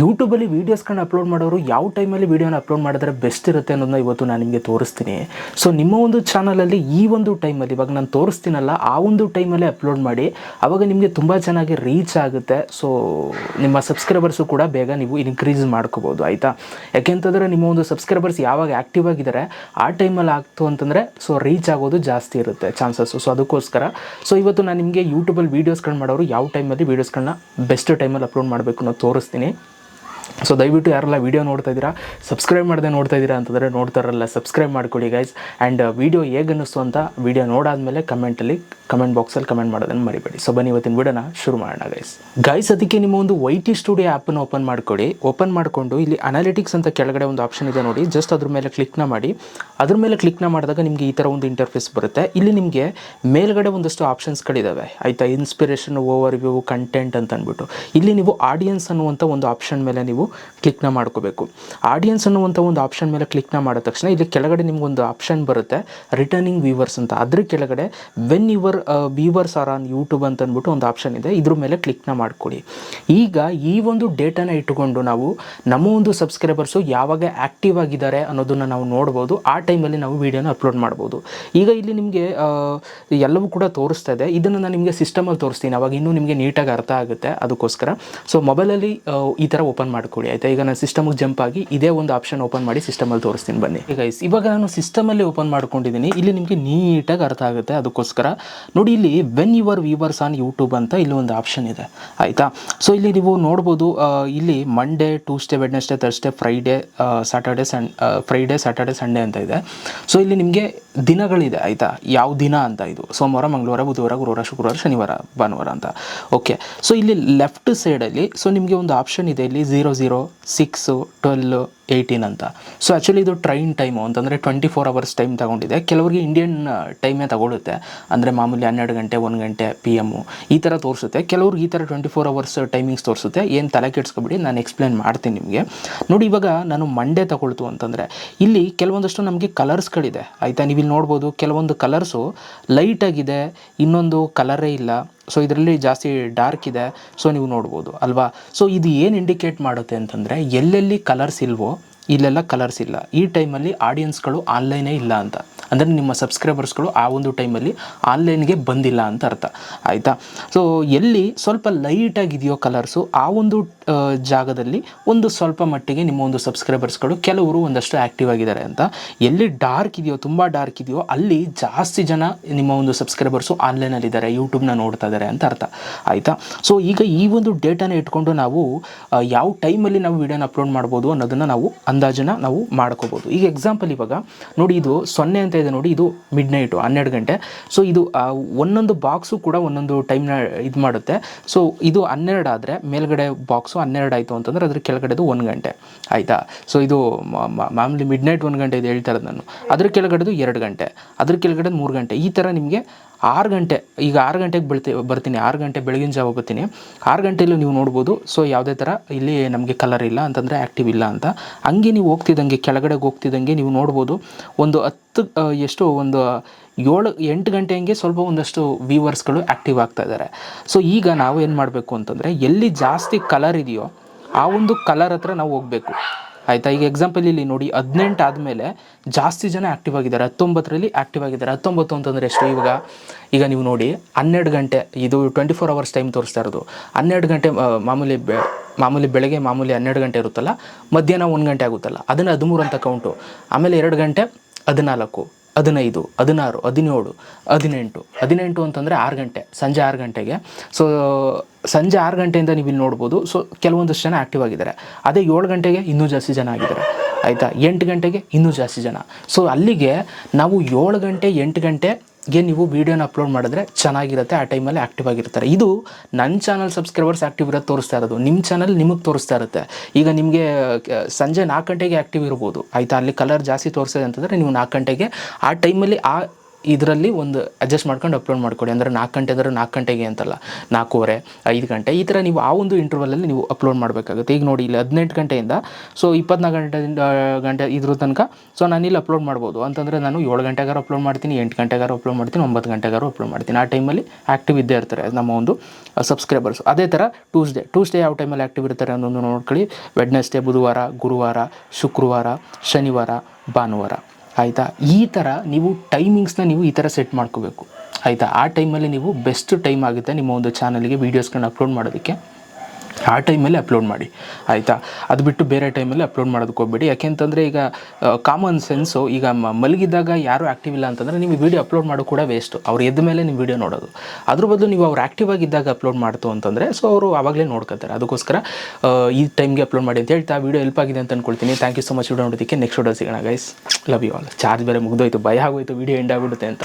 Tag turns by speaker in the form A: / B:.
A: ಯೂಟ್ಯೂಬಲ್ಲಿ ವೀಡಿಯೋಸ್ಗಳನ್ನ ಅಪ್ಲೋಡ್ ಮಾಡೋರು ಯಾವ ಟೈಮಲ್ಲಿ ವೀಡಿಯೋನ ಅಪ್ಲೋಡ್ ಮಾಡಿದ್ರೆ ಬೆಸ್ಟ್ ಇರುತ್ತೆ ಅನ್ನೋದನ್ನ ಇವತ್ತು ನಾನು ನಿಮಗೆ ತೋರಿಸ್ತೀನಿ. ಸೊ ನಿಮ್ಮ ಒಂದು ಚಾನಲಲ್ಲಿ ಈ ಒಂದು ಟೈಮಲ್ಲಿ ಇವಾಗ ನಾನು ತೋರಿಸ್ತೀನಲ್ಲ, ಆ ಒಂದು ಟೈಮಲ್ಲೇ ಅಪ್ಲೋಡ್ ಮಾಡಿ ಆವಾಗ ನಿಮಗೆ ತುಂಬ ಚೆನ್ನಾಗಿ ರೀಚ್ ಆಗುತ್ತೆ. ಸೊ ನಿಮ್ಮ ಸಬ್ಸ್ಕ್ರೈಬರ್ಸು ಕೂಡ ಬೇಗ ನೀವು ಇನ್ಕ್ರೀಸ್ ಮಾಡ್ಕೋಬೋದು, ಆಯಿತಾ? ಯಾಕೆಂತಂದರೆ ನಿಮ್ಮ ಒಂದು ಸಬ್ಸ್ಕ್ರೈಬರ್ಸ್ ಯಾವಾಗ ಆ್ಯಕ್ಟಿವ್ ಆಗಿದ್ದಾರೆ, ಆ ಟೈಮಲ್ಲಿ ಆಗ್ತು ಅಂತಂದರೆ ಸೊ ರೀಚ್ ಆಗೋದು ಜಾಸ್ತಿ ಇರುತ್ತೆ ಚಾನ್ಸಸ್ಸು ಸೊ ಅದಕ್ಕೋಸ್ಕರ ಸೊ ಇವತ್ತು ನಾನು ನಿಮಗೆ ಯೂಟ್ಯೂಬಲ್ಲಿ ವೀಡಿಯೋಸ್ಗಳನ್ನ ಮಾಡೋರು ಯಾವ ಟೈಮಲ್ಲಿ ವೀಡಿಯೋಸ್ಗಳನ್ನ ಬೆಸ್ಟ್ ಟೈಮಲ್ಲಿ ಅಪ್ಲೋಡ್ ಮಾಡಬೇಕು ಅನ್ನೋದು ತೋರಿಸ್ತೀನಿ. ಸೊ ದಯವಿಟ್ಟು ಯಾರೆಲ್ಲ ವೀಡಿಯೋ ನೋಡ್ತಾ ಇದ್ದೀರಾ ಸಬ್ಸ್ಕ್ರೈಬ್ ಮಾಡದೆ ನೋಡ್ತಾ ಇದ್ದೀರಾ ಅಂತಂದರೆ ನೋಡ್ತಾರಲ್ಲ ಸಬ್ಸ್ಕ್ರೈಬ್ ಮಾಡ್ಕೊಳ್ಳಿ ಗೈಸ್ ಆ್ಯಂಡ್ ವೀಡಿಯೋ ಹೇಗೆ ಅನ್ನಿಸ್ತು ಅಂತ ವೀಡಿಯೋ ನೋಡಾದ್ಮೇಲೆ ಕಮೆಂಟಲ್ಲಿ ಕಮೆಂಟ್ ಬಾಕ್ಸಲ್ಲಿ ಕಮೆಂಟ್ ಮಾಡೋದನ್ನು ಮರಿಬೇಡಿ. ಸೊ ಬನ್ನಿ ಇವತ್ತಿನ ವಿಡಿಯೋನ ಶುರು ಮಾಡೋಣ ಗೈಸ್ ಗೈಸ್ ಅದಕ್ಕೆ ನಿಮ್ಮ ಒಂದು ವೈ ಟಿ ಸ್ಟುಡಿಯೋ ಆ್ಯಪನ್ನು ಓಪನ್ ಮಾಡ್ಕೊಳ್ಳಿ ಓಪನ್ ಮಾಡಿಕೊಂಡು ಇಲ್ಲಿ ಅನಾಲಿಟಿಕ್ಸ್ ಅಂತ ಕೆಳಗಡೆ ಒಂದು ಆಪ್ಷನ್ ಇದೆ ನೋಡಿ. ಜಸ್ಟ್ ಅದ್ರ ಮೇಲೆ ಕ್ಲಿಕ್ನ ಮಾಡಿ. ಅದ್ರ ಮೇಲೆ ಕ್ಲಿಕ್ನ ಮಾಡಿದಾಗ ನಿಮಗೆ ಈ ಥರ ಒಂದು ಇಂಟರ್ಫೇಸ್ ಬರುತ್ತೆ. ಇಲ್ಲಿ ನಿಮಗೆ ಮೇಲ್ಗಡೆ ಒಂದಷ್ಟು ಆಪ್ಷನ್ಸ್ಗಳಿದ್ದಾವೆ ಆಯಿತಾ? ಇನ್ಸ್ಪಿರೇಷನ್ ಓವರ್ ವ್ಯೂ ಕಂಟೆಂಟ್ ಅಂತ ಅಂದ್ಬಿಟ್ಟು ಇಲ್ಲಿ ನೀವು ಆಡಿಯನ್ಸ್ ಅನ್ನುವಂಥ ಒಂದು ಆಪ್ಷನ್ ಮೇಲೆ ನೀವು ಕ್ಲಿಕ್ನ ಮಾಡ್ಕೋಬೇಕು. ಆಡಿಯನ್ಸ್ ಅನ್ನುವಂಥ ಒಂದು ಆಪ್ಷನ್ ಮೇಲೆ ಕ್ಲಿಕ್ನ ಮಾಡಿದ ತಕ್ಷಣ ಇಲ್ಲಿ ಕೆಳಗಡೆ ನಿಮಗೊಂದು ಆಪ್ಷನ್ ಬರುತ್ತೆ ರಿಟರ್ನಿಂಗ್ ವೀವರ್ಸ್ ಅಂತ. ಅದ್ರ ಕೆಳಗಡೆ when your viewers are on YouTube ಅಂತ ಅಂದ್ಬಿಟ್ಟು ಒಂದು ಆಪ್ಷನ್ ಇದೆ. ಇದ್ರ ಮೇಲೆ ಕ್ಲಿಕ್ನ ಮಾಡ್ಕೊಳ್ಳಿ ಈಗ ಈ ಒಂದು ಡೇಟಾನ ಇಟ್ಟುಕೊಂಡು ನಾವು ನಮ್ಮ ಒಂದು ಸಬ್ಸ್ಕ್ರೈಬರ್ಸು ಯಾವಾಗ ಆ್ಯಕ್ಟಿವ್ ಆಗಿದ್ದಾರೆ ಅನ್ನೋದನ್ನು ನಾವು ನೋಡ್ಬೋದು. ಆ ಟೈಮಲ್ಲಿ ನಾವು ವೀಡಿಯೋನ ಅಪ್ಲೋಡ್ ಮಾಡ್ಬೋದು. ಈಗ ಇಲ್ಲಿ ನಿಮಗೆ ಎಲ್ಲವೂ ಕೂಡ ತೋರಿಸ್ತಾ ಇದೆ. ಇದನ್ನು ನಾನು ನಿಮಗೆ ಸಿಸ್ಟಮಲ್ಲಿ ತೋರಿಸ್ತೀನಿ. ಅವಾಗ ಇನ್ನೂ ನಿಮಗೆ ನೀಟಾಗಿ ಅರ್ಥ ಆಗುತ್ತೆ ಅದಕ್ಕೋಸ್ಕರ. ಸೊ ಮೊಬೈಲಲ್ಲಿ ಈ ಥರ ಓಪನ್ ಮಾಡ್ಕೊಳ್ಳಿ ಆಯಿತಾ? ಈಗ ನಾನು ಸಿಸ್ಟಮ್ಗೆ ಜಂಪ್ ಆಗಿ ಇದೇ ಒಂದು ಆಪ್ಷನ್ ಓಪನ್ ಮಾಡಿ ಸಿಸ್ಟಮಲ್ಲಿ ತೋರಿಸ್ತೀನಿ, ಬನ್ನಿ. ಈಗ ಇವಾಗ ನಾನು ಸಿಸ್ಟಮಲ್ಲಿ ಓಪನ್ ಮಾಡ್ಕೊಂಡಿದ್ದೀನಿ. ಇಲ್ಲಿ ನಿಮಗೆ ನೀಟಾಗಿ ಅರ್ಥ ಆಗುತ್ತೆ, ಅದಕ್ಕೋಸ್ಕರ. ನೋಡಿ, ಇಲ್ಲಿ when your viewers on YouTube ಅಂತ ಇಲ್ಲಿ ಒಂದು ಆಪ್ಷನ್ ಇದೆ, ಆಯಿತಾ? ಸೊ ಇಲ್ಲಿ ನೀವು ನೋಡ್ಬೋದು ಇಲ್ಲಿ Monday Tuesday Wednesday Thursday Friday Saturday sun Friday Saturday Sunday ಅಂತ ಇದೆ. ಸೊ ಇಲ್ಲಿ ನಿಮಗೆ ದಿನಗಳಿದೆ, ಆಯಿತಾ? ಯಾವ ದಿನ ಅಂತ ಇದು? ಸೋಮವಾರ, ಮಂಗಳವಾರ, ಬುಧವಾರ, ಗುರುವಾರ, ಶುಕ್ರವಾರ, ಶನಿವಾರ, ಭಾನುವಾರ ಅಂತ. ಓಕೆ ಸೊ ಇಲ್ಲಿ ಲೆಫ್ಟ್ ಸೈಡಲ್ಲಿ ಸೊ ನಿಮಗೆ ಒಂದು ಆಪ್ಷನ್ ಇದೆ, ಇಲ್ಲಿ zero zero six twelve eighteen ಅಂತ. ಸೊ ಆ್ಯಕ್ಚುಲಿ ಇದು ಟ್ರೈನ್ ಟೈಮು ಅಂತಂದರೆ ಟ್ವೆಂಟಿ ಫೋರ್ ಅವರ್ಸ್ ಟೈಮ್ ತಗೊಂಡಿದೆ. ಕೆಲವರಿಗೆ ಇಂಡಿಯನ್ ಟೈಮೇ ತಗೊಳುತ್ತೆ. ಅಂದರೆ ಮಾಮೂಲಿ ಹನ್ನೆರಡು ಗಂಟೆ, ಒಂದು ಗಂಟೆ ಪಿ ಎಮ್ಮು ಈ ಥರ ತೋರಿಸುತ್ತೆ. ಕೆಲವ್ರಿಗೆ ಈ ಥರ ಟ್ವೆಂಟಿ ಫೋರ್ ಅವರ್ಸ್ ಟೈಮಿಂಗ್ಸ್ ತೋರಿಸುತ್ತೆ. ಏನು ತಲೆ ಕೆಡ್ಸ್ಕೊಬಿಡಿ, ನಾನು ಎಕ್ಸ್ಪ್ಲೇನ್ ಮಾಡ್ತೀನಿ ನಿಮಗೆ. ನೋಡಿ, ಇವಾಗ ನಾನು ಮಂಡೇ ತಗೊಳ್ತು ಅಂತಂದರೆ, ಇಲ್ಲಿ ಕೆಲವೊಂದಷ್ಟು ನಮಗೆ ಕಲರ್ಸ್ಗಳಿದೆ ಆಯಿತಾ? ನೀವು ಇಲ್ಲಿ ನೋಡ್ಬೋದು, ಕೆಲವೊಂದು ಕಲರ್ಸು ಲೈಟಾಗಿದೆ ಇನ್ನೊಂದು ಕಲರೇ ಇಲ್ಲ. ಸೊ ಇದರಲ್ಲಿ ಜಾಸ್ತಿ ಡಾರ್ಕ್ ಇದೆ. ಸೊ ನೀವು ನೋಡ್ಬೋದು, ಅಲ್ವಾ? ಸೊ ಇದು ಏನು ಇಂಡಿಕೇಟ್ ಮಾಡುತ್ತೆ ಅಂತಂದರೆ, ಎಲ್ಲೆಲ್ಲಿ ಕಲರ್ಸ್ ಇಲ್ವೋ ಇಲ್ಲೆಲ್ಲ ಕಲರ್ಸ್ ಇಲ್ಲ. ಈ ಟೈಮಲ್ಲಿ ಆಡಿಯನ್ಸ್ಗಳು ಆನ್ಲೈನೇ ಇಲ್ಲ ಅಂತ. ಅಂದರೆ ನಿಮ್ಮ ಸಬ್ಸ್ಕ್ರೈಬರ್ಸ್ಗಳು ಆ ಒಂದು ಟೈಮಲ್ಲಿ ಆನ್ಲೈನ್ಗೆ ಬಂದಿಲ್ಲ ಅಂತ ಅರ್ಥ. ಆಯಿತಾ? ಸೊ ಎಲ್ಲಿ ಸ್ವಲ್ಪ ಲೈಟಾಗಿದೆಯೋ ಕಲರ್ಸು ಆ ಒಂದು ಜಾಗದಲ್ಲಿ ಒಂದು ಸ್ವಲ್ಪ ಮಟ್ಟಿಗೆ ನಿಮ್ಮ ಒಂದು ಸಬ್ಸ್ಕ್ರೈಬರ್ಸ್ಗಳು ಕೆಲವರು ಒಂದಷ್ಟು ಆ್ಯಕ್ಟಿವ್ ಆಗಿದ್ದಾರೆ ಅಂತ. ಎಲ್ಲಿ ಡಾರ್ಕ್ ಇದೆಯೋ, ತುಂಬ ಡಾರ್ಕ್ ಇದೆಯೋ, ಅಲ್ಲಿ ಜಾಸ್ತಿ ಜನ ನಿಮ್ಮ ಒಂದು ಸಬ್ಸ್ಕ್ರೈಬರ್ಸು ಆನ್ಲೈನಲ್ಲಿದ್ದಾರೆ ಯೂಟ್ಯೂಬ್ನ ನೋಡ್ತಾ ಇದ್ದಾರೆ ಅಂತ ಅರ್ಥ. ಆಯಿತಾ? ಸೊ ಈಗ ಈ ಒಂದು ಡೇಟಾನ ಇಟ್ಕೊಂಡು ನಾವು ಯಾವ ಟೈಮಲ್ಲಿ ನಾವು ವಿಡಿಯೋನ ಅಪ್ಲೋಡ್ ಮಾಡ್ಬೋದು ಅನ್ನೋದನ್ನು ನಾವು ಅಂದಾಜನ್ನ ನಾವು ಮಾಡ್ಕೋಬೋದು. ಈಗ ಎಕ್ಸಾಂಪಲ್ ಇವಾಗ, ನೋಡಿ ಇದು ಸೊನ್ನೆ ಅಂತ ಇದೆ ನೋಡಿ, ಇದು ಮಿಡ್ ನೈಟು ಹನ್ನೆರಡು ಗಂಟೆ. ಸೊ ಇದು ಒಂದೊಂದು ಬಾಕ್ಸು ಕೂಡ ಒಂದೊಂದು ಟೈಮ್ನ ಇದು ಮಾಡುತ್ತೆ. ಸೊ ಇದು ಹನ್ನೆರಡು ಆದರೆ ಮೇಲ್ಗಡೆ ಬಾಕ್ಸು ಹನ್ನೆರಡು ಆಯಿತು ಅಂತಂದ್ರೆ ಅದ್ರ ಕೆಳಗಡೆದು ಒಂದು ಗಂಟೆ. ಆಯಿತಾ? ಸೊ ಇದು ಮಾಮೂಲಿ ಮಿಡ್ ನೈಟ್ ಒಂದು ಗಂಟೆ ಇದು ಹೇಳ್ತಾ ಇರೋದು ನಾನು. ಅದ್ರ ಕೆಳಗಡೆದು ಎರಡು ಗಂಟೆ. ಅದ್ರ ಕೆಳಗಡೆ ಮೂರು ಗಂಟೆ. ಈ ಥರ ನಿಮಗೆ ಆರು ಗಂಟೆ, ಈಗ ಆರು ಗಂಟೆಗೆ ಬೆಳ್ತಿ, ಬರ್ತೀನಿ, ಆರು ಗಂಟೆ ಬೆಳಗಿನ ಜಾವ ಬರ್ತೀನಿ. ಆರು ಗಂಟೆಯಲ್ಲೂ ನೀವು ನೋಡ್ಬೋದು. ಸೊ ಯಾವುದೇ ಥರ ಇಲ್ಲಿ ನಮಗೆ ಕಲರ್ ಇಲ್ಲ ಅಂತಂದರೆ ಆ್ಯಕ್ಟಿವ್ ಇಲ್ಲ ಅಂತ. ಹಂಗೆ ನೀವು ಹೋಗ್ತಿದ್ದಂಗೆ, ಕೆಳಗಡೆಗೆ ಹೋಗ್ತಿದ್ದಂಗೆ ನೀವು ನೋಡ್ಬೋದು. ಒಂದು ಹತ್ತು ಎಷ್ಟು ಒಂದು ಏಳು, ಎಂಟು ಗಂಟೆ ಹಂಗೆ ಸ್ವಲ್ಪ ಒಂದಷ್ಟು ವ್ಯೂವರ್ಸ್ಗಳು ಆ್ಯಕ್ಟಿವ್ ಆಗ್ತಾ ಇದ್ದಾರೆ ಸೊ ಈಗ ನಾವು ಏನು ಮಾಡಬೇಕು ಅಂತಂದರೆ ಎಲ್ಲಿ ಜಾಸ್ತಿ ಕಲರ್ ಇದೆಯೋ ಆ ಒಂದು ಕಲರ್ ಹತ್ರ ನಾವು ಹೋಗಬೇಕು. ಆಯಿತಾ? ಈಗ ಎಕ್ಸಾಂಪಲ್ ಇಲ್ಲಿ ನೋಡಿ, ಹದಿನೆಂಟು ಆದಮೇಲೆ ಜಾಸ್ತಿ ಜನ ಆ್ಯಕ್ಟಿವ್ ಆಗಿದ್ದಾರೆ. ಹತ್ತೊಂಬತ್ತರಲ್ಲಿ ಆ್ಯಕ್ಟಿವ್ ಆಗಿದ್ದಾರೆ. ಹತ್ತೊಂಬತ್ತು ಅಂತಂದರೆ ಎಷ್ಟು ಇವಾಗ? ಈಗ ನೀವು ನೋಡಿ, ಹನ್ನೆರಡು ಗಂಟೆ, ಇದು ಟ್ವೆಂಟಿ ಫೋರ್ ಅವರ್ಸ್ ಟೈಮ್ ತೋರಿಸ್ತಾ ಇರೋದು. ಹನ್ನೆರಡು ಗಂಟೆ ಮಾಮೂಲಿ ಮಾಮೂಲಿ ಬೆಳಗ್ಗೆ ಮಾಮೂಲಿ ಹನ್ನೆರಡು ಗಂಟೆ ಇರುತ್ತಲ್ಲ, ಮಧ್ಯಾಹ್ನ ಒಂದು ಗಂಟೆ ಆಗುತ್ತಲ್ಲ, ಅದನ್ನು ಹದಿಮೂರು ಅಂತ ಕೌಂಟು ಆಮೇಲೆ ಎರಡು ಗಂಟೆ ಹದಿನಾಲ್ಕು. ಹದಿನೈದು, ಹದಿನಾರು, ಹದಿನೇಳು, ಹದಿನೆಂಟು. ಹದಿನೆಂಟು ಅಂತಂದರೆ ಆರು ಗಂಟೆ, ಸಂಜೆ ಆರು ಗಂಟೆಗೆ. ಸೊ ಸಂಜೆ ಆರು ಗಂಟೆಯಿಂದ ನೀವು ಇಲ್ಲಿ ನೋಡ್ಬೋದು. ಸೊ ಕೆಲವೊಂದಷ್ಟು ಜನ ಆ್ಯಕ್ಟಿವ್ ಆಗಿದ್ದಾರೆ. ಅದೇ ಏಳು ಗಂಟೆಗೆ ಇನ್ನೂ ಜಾಸ್ತಿ ಜನ ಆಗಿದ್ದಾರೆ. ಆಯಿತಾ? ಎಂಟು ಗಂಟೆಗೆ ಇನ್ನೂ ಜಾಸ್ತಿ ಜನ. ಸೊ ಅಲ್ಲಿಗೆ ನಾವು ಏಳು ಗಂಟೆ, ಎಂಟು ಗಂಟೆಗೆ ನೀವು ವೀಡಿಯೋನ ಅಪ್ಲೋಡ್ ಮಾಡಿದ್ರೆ ಚೆನ್ನಾಗಿರುತ್ತೆ, ಆ ಟೈಮಲ್ಲಿ ಆ್ಯಕ್ಟಿವ್ ಆಗಿರ್ತಾರೆ. ಇದು ನನ್ನ ಚಾನಲ್ ಸಬ್ಸ್ಕ್ರೈಬರ್ಸ್ ಆ್ಯಕ್ಟಿವ್ ಇರೋದು ತೋರಿಸ್ತಾ ಇರೋದು. ನಿಮ್ಮ ಚಾನಲ್ ನಿಮಗೆ ತೋರಿಸ್ತಾ ಇರುತ್ತೆ. ಈಗ ನಿಮಗೆ ಸಂಜೆ ನಾಲ್ಕು ಗಂಟೆಗೆ ಆ್ಯಕ್ಟಿವ್ ಇರ್ಬೋದು. ಆಯಿತಾ? ಅಲ್ಲಿ ಕಲರ್ ಜಾಸ್ತಿ ತೋರಿಸಿದೆ ಅಂತಂದರೆ ನೀವು ನಾಲ್ಕು ಗಂಟೆಗೆ ಆ ಟೈಮಲ್ಲಿ ಆ ಇದರಲ್ಲಿ ಒಂದು ಅಡ್ಜಸ್ಟ್ ಮಾಡ್ಕೊಂಡು ಅಪ್ಲೋಡ್ ಮಾಡಿಕೊಡಿ. ಅಂದರೆ ನಾಲ್ಕು ಗಂಟೆ ಅಂದರೆ ನಾಲ್ಕು ಗಂಟೆಗೆ ಅಂತಲ್ಲ, ನಾಲ್ಕೂವರೆ, ಐದು ಗಂಟೆ, ಈ ಥರ ನೀವು ಆ ಒಂದು ಇಂಟರ್ವಲಲ್ಲಿ ನೀವು ಅಪ್ಲೋಡ್ ಮಾಡಬೇಕಾಗುತ್ತೆ. ಈಗ ನೋಡಿ, ಇಲ್ಲಿ ಹದಿನೆಂಟು ಗಂಟೆಯಿಂದ ಸೊ ಇಪ್ಪತ್ನಾಲ್ಕು ಗಂಟೆಯಿಂದ ಗಂಟೆ ಇದ್ರ ತನಕ ಸೊ ನಾನು ಇಲ್ಲಿ ಅಪ್ಲೋಡ್ ಮಾಡ್ಬೋದು. ಅಂತಂದರೆ ನಾನು ಏಳು ಗಂಟೆಗಾರು ಅಪ್ಲೋಡ್ ಮಾಡ್ತೀನಿ, ಎಂಟು ಗಂಟೆಗಾರು ಅಪ್ಲೋಡ್ ಮಾಡ್ತೀನಿ, ಒಂಬತ್ತು ಗಂಟೆಗಾರು ಅಪ್ಲೋಡ್ ಮಾಡ್ತೀನಿ. ಆ ಟೈಮಲ್ಲಿ ಆ್ಯಕ್ಟಿವ್ ಇದ್ದೇ ಇರ್ತಾರೆ ನಮ್ಮ ಒಂದು ಸಬ್ಸ್ಕ್ರೈಬರ್ಸ್ ಅದೇ ಥರ ಟ್ಯೂಸ್ಡೇ ಟ್ಯೂಸ್ಡೇ ಯಾವ ಟೈಮಲ್ಲಿ ಆ್ಯಕ್ಟಿವ್ ಇರ್ತಾರೆ ಅನ್ನೋದು ನೋಡ್ಕೊಳ್ಳಿ. ವೆಡ್ನೆಸ್ಡೇ ಬುಧವಾರ, ಗುರುವಾರ, ಶುಕ್ರವಾರ, ಶನಿವಾರ, ಭಾನುವಾರ. ಆಯಿತಾ? ಈ ಥರ ನೀವು ಟೈಮಿಂಗ್ಸ್ನ ನೀವು ಈ ಥರ ಸೆಟ್ ಮಾಡ್ಕೋಬೇಕು. ಆಯಿತಾ? ಆ ಟೈಮಲ್ಲಿ ನೀವು ಬೆಸ್ಟ್ ಟೈಮ್ ಆಗುತ್ತೆ ನಿಮ್ಮ ಒಂದು ಚಾನಲ್ಗೆ ವೀಡಿಯೋಸ್ಗಳನ್ನ ಅಪ್ಲೋಡ್ ಮಾಡೋದಕ್ಕೆ. ಆ ಟೈಮಲ್ಲಿ ಅಪ್ಲೋಡ್ ಮಾಡಿ, ಆಯಿತಾ? ಅದು ಬಿಟ್ಟು ಬೇರೆ ಟೈಮಲ್ಲಿ ಅಪ್ಲೋಡ್ ಮಾಡೋದಕ್ಕೆ ಹೋಗ್ಬೇಡಿ. ಯಾಕೆಂತಂದರೆ ಈಗ ಕಾಮನ್ ಸೆನ್ಸು ಈಗ ಮಲಗಿದಾಗ ಯಾರೂ ಆ್ಯಕ್ಟಿವ್ ಇಲ್ಲ ಅಂತಂದರೆ ನೀವು ವೀಡಿಯೋ ಅಪ್ಲೋಡ್ ಮಾಡೋ ಕೂಡ ವೇಸ್ಟು ಅವ್ರು ಎದ್ದ ಮೇಲೆ ನೀವು ವೀಡಿಯೋ ನೋಡೋದು. ಅದ್ರ ಬದಲು ನೀವು ಅವ್ರು ಆ್ಯಕ್ಟಿವ್ ಆಗಿದ್ದಾಗ ಅಪ್ಲೋಡ್ ಮಾಡ್ತು ಅಂತಂದರೆ ಸೊ ಅವರು ಆವಾಗಲೇ ನೋಡ್ಕೊತಾರೆ. ಅದಕ್ಕೋಸ್ಕರ ಈ ಟೈಮ್ಗೆ ಅಪ್ಲೋಡ್ ಮಾಡಿ ಅಂತ ಹೇಳ್ತಾ ವೀಡಿಯೋ ಹೆಲ್ಪ್ ಆಗಿದೆ ಅಂತ ಅನ್ಕೊಳ್ತೀನಿ. Thank you so much video ನೋಡೋದಕ್ಕೆ ನೆಕ್ಸ್ಟ್ ವಿಡಿಯೋ ಸಿಗೋಣ guys love you all charge ಬೇರೆ ಮುಗಿದೋಯ್ತು. ಭಯ ಆಗೋಯ್ತು. ವೀಡಿಯೋ ಎಂಡ್ ಆಗಿಬಿಡುತ್ತೆ ಅಂತ.